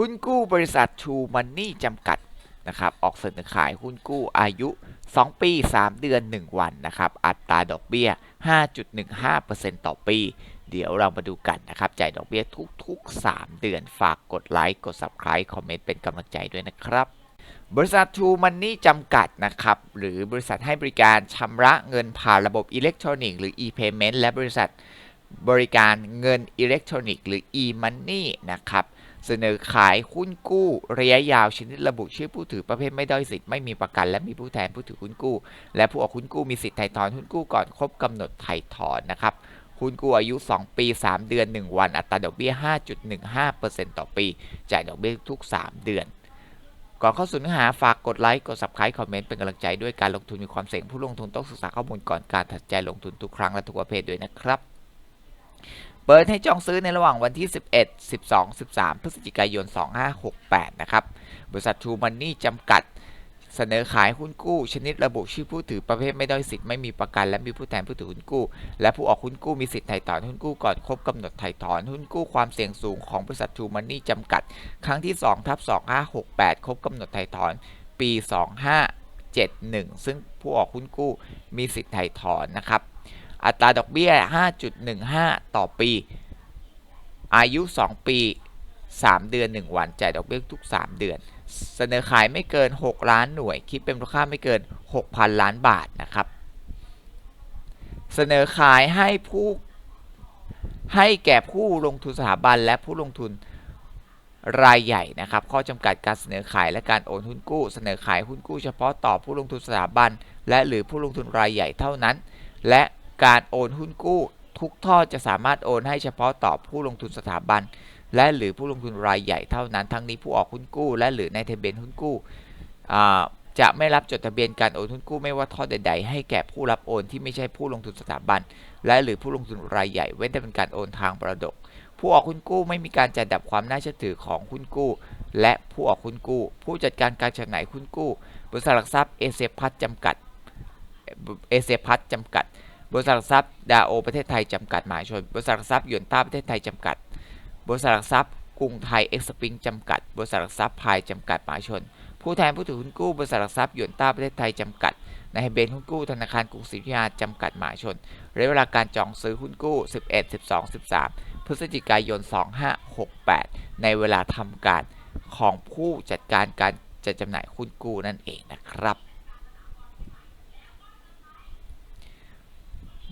หุ้นกู้บริษัท True Money จำกัดนะครับออกเสนอขายหุ้นกู้อายุ 2 ปี 3 เดือน 1 วันนะครับอัตราดอกเบี้ย 5.15%ต่อปี เดี๋ยวเรามาดูกันนะครับจ่ายดอกเบี้ยทุกๆ 3 เดือนฝากกดไลค์กด Subscribe คอมเมนต์เป็นกำลังใจด้วยนะครับบริษัท True Money จำกัดนะครับหรือบริษัทให้บริการชำระเงินผ่านระบบอิเล็กทรอนิกส์หรือ e-payment และบริษัทบริการเงินอิเล็กทรอนิกส์หรือ e-money นะครับ เสนอขายหุ้นกู้ระยะยาวชนิดระบุชื่อผู้ถือประเภทไม่ด้อยสิทธิ์ไม่มีประกัน และมีผู้แทนผู้ถือหุ้นกู้ และผู้ออกหุ้นกู้มีสิทธิ์ไถ่ถอนหุ้นกู้ก่อนครบกำหนดไถ่ถอนนะครับหุ้นกู้อายุ 2 ปี 3 เดือน 1 วันอัตราดอกเบี้ย 5.15%ต่อปีจ่ายดอกเบี้ยทุก 3 เดือนก่อนเข้าสู่เนื้อหาฝากกดไลค์กด subscribe คอมเมนต์เป็นกำลังใจด้วยการลงทุนมีความเสี่ยงผู้ลงทุนต้องศึกษาข้อมูลก่อนการตัดใจลงทุนทุกครั้งและทุกประเภทด้วยนะครับ เปิดให้จองซื้อในระหว่างวันที่ 11 12 13 พฤศจิกายน 2568 นะครับ บริษัท True Money จำกัดเสนอขายหุ้นกู้ ชนิดระบุชื่อผู้ถือประเภทไม่ได้สิทธิ์ไม่มีประกัน และมีผู้แทนผู้ถือหุ้นกู้ และผู้ออกหุ้นกู้มีสิทธิ์ไถ่ถอนหุ้นกู้ก่อนครบกำหนดไถ่ถอนหุ้นกู้ความเสี่ยงสูงของบริษัท True Money จำกัด ครั้งที่2ทับ2568 ครบกำหนดไถ่ถอนปี 2571 ซึ่งผู้ออกหุ้นกู้มีสิทธิ์ไถ่ถอนนะครับ อัตราดอกเบี้ย 5.15 ต่อปี อายุ 2 ปี 3 เดือน 1 วันจ่ายดอกเบี้ยทุก 3 เดือน เสนอขายไม่เกิน 6 ล้านหน่วย คิดเป็นมูลค่าไม่เกิน 6,000 ล้านบาทนะครับ เสนอขายให้ผู้ให้แก่ผู้ลงทุนสถาบันและผู้ลงทุนรายใหญ่นะครับ ข้อจำกัดการเสนอขายและการโอนหุ้นกู้ เสนอขายหุ้นกู้เฉพาะต่อผู้ลงทุนสถาบัน และหรือผู้ลงทุนรายใหญ่เท่านั้น และ การโอนหุ้นกู้ ทุกทอดจะสามารถโอนให้เฉพาะต่อผู้ลงทุนสถาบัน และหรือผู้ลงทุนรายใหญ่เท่านั้น ทั้งนี้ผู้ออกหุ้นกู้ และหรือในทะเบียนหุ้นกู้จะไม่รับจดทะเบียนการโอนหุ้นกู้ไม่ว่าทอดใด ๆ ให้แก่ผู้รับโอนที่ไม่ใช่ผู้ลงทุนสถาบัน และหรือผู้ลงทุนรายใหญ่เว้นแต่เป็นการโอนทางประดก ผู้ออกหุ้นกู้ไม่มีการจัดดับความน่าเชื่อถือของหุ้นกู้ และผู้ออกหุ้นกู้ ผู้จัดการการจำหน่ายหุ้นกู้ บริษัทหลักทรัพย์เอเซพัทจำกัดเอเซพัทจำกัด บริษัทหลักทรัพย์ดาโอประเทศไทยจำกัดหมหาชน บริษัทหลักทรัพย์หยวนต้าประเทศไทยจำกัด บริษัทหลักทรัพย์กรุงไทยเอ็กซ์ปิงจำกัด บริษัทหลักทรัพย์พายจำกัดหมหาชน ผู้แทนผู้ถือหุ้นกู้บริษัทหลักทรัพย์หยวนต้าประเทศไทยจำกัดในทะเบนหุ้นกู้ธนาคารกรุงศรีอยุธยาจำกัดหมหาชนระยะเวลาการจองซื้อหุ้นกู้ 11 12 13 พฤศจิกายน 2568 ในเวลาทำการของผู้จัดการการจัดจำหน่ายหุ้นกู้นั่นเองนะครับ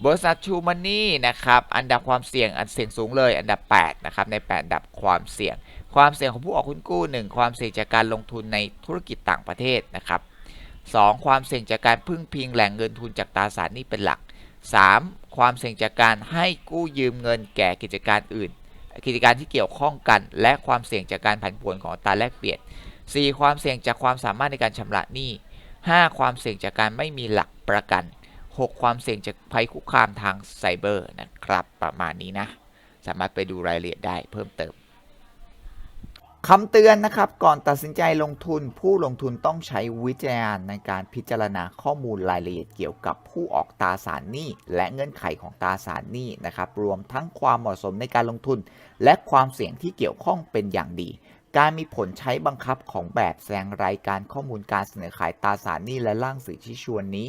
บริษัทชูมันนี่นะครับ อันดับความเสี่ยงอันเสี่ยงสูงเลย อันดับ 8 นะครับ ใน 8 อันดับความเสี่ยง ความเสี่ยงของผู้ออกหุ้นกู้ 1 ความเสี่ยงจากการลงทุนในธุรกิจต่างประเทศนะครับ 2. ความเสี่ยงจากการพึ่งพิงแหล่งเงินทุนจากตราสารหนี้เป็นหลัก 3. ความเสี่ยงจากการให้กู้ยืมเงินแก่กิจการอื่น กิจการที่เกี่ยวข้องกัน และความเสี่ยงจากการผันผวนของตราแลกเปลี่ยน 4. ความเสี่ยงจากความสามารถในการชำระหนี้ 5. ความเสี่ยงจากการไม่มีหลักประกัน 6. ความเสี่ยงจากภัยคุกคามทางไซเบอร์นะครับประมาณนี้นะ สามารถไปดูรายละเอียดได้เพิ่มเติมคำเตือนนะครับ ก่อนตัดสินใจลงทุนผู้ลงทุนต้องใช้วิจารณในการพิจารณาข้อมูลรายละเอียดเกี่ยวกับผู้ออกตราสารหนี้ และเงื่อนไขของตราสารหนี้นะครับ รวมทั้งความเหมาะสมในการลงทุน และความเสี่ยงที่เกี่ยวข้องเป็นอย่างดี การมีผลใช้บังคับของแบบแสดงรายการข้อมูลการเสนอขายตราสารหนี้และร่างสื่อชี้ชวนนี้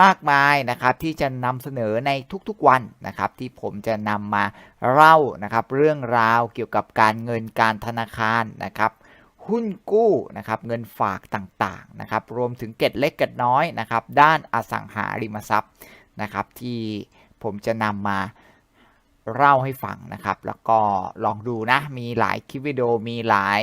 มากมายนะครับที่จะนำเสนอในทุกๆวันนะครับที่ผมจะนำมาเล่านะครับเรื่องราวเกี่ยวกับการเงินการธนาคารนะครับหุ้นกู้นะครับเงินฝากต่างๆนะครับรวมถึงเกร็ดเล็กเกร็ดน้อยนะครับด้านอสังหาริมทรัพย์นะครับที่ผมจะนำมาเล่าให้ฟังนะครับ แล้วก็ลองดูนะมีหลายคลิปวิดีโอมีหลาย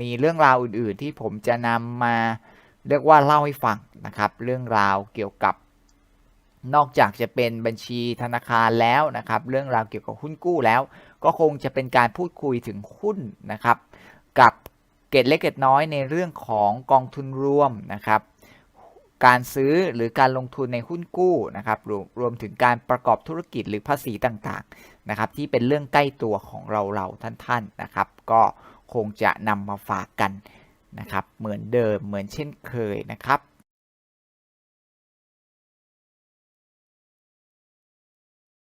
มีเรื่องราวอื่นๆ ที่ผมจะนำมาเรียกว่าเล่าให้ฟังนะครับ เรื่องราวเกี่ยวกับนอกจากจะเป็นบัญชีธนาคารแล้วนะครับ เรื่องราวเกี่ยวกับหุ้นกู้แล้ว ก็คงจะเป็นการพูดคุยถึงหุ้นนะครับ กับเกร็ดเล็กเกร็ดน้อยในเรื่องของกองทุนรวมนะครับ การซื้อหรือการลงทุนในหุ้นกู้นะครับรวมรวมถึงการประกอบธุรกิจหรือภาษีต่างๆนะครับ ที่เป็นเรื่องใกล้ตัวของเราเราท่านๆนะครับ ก็ คงจะนำมาฝากกันนะครับ เหมือนเดิมเหมือนเช่นเคยนะครับ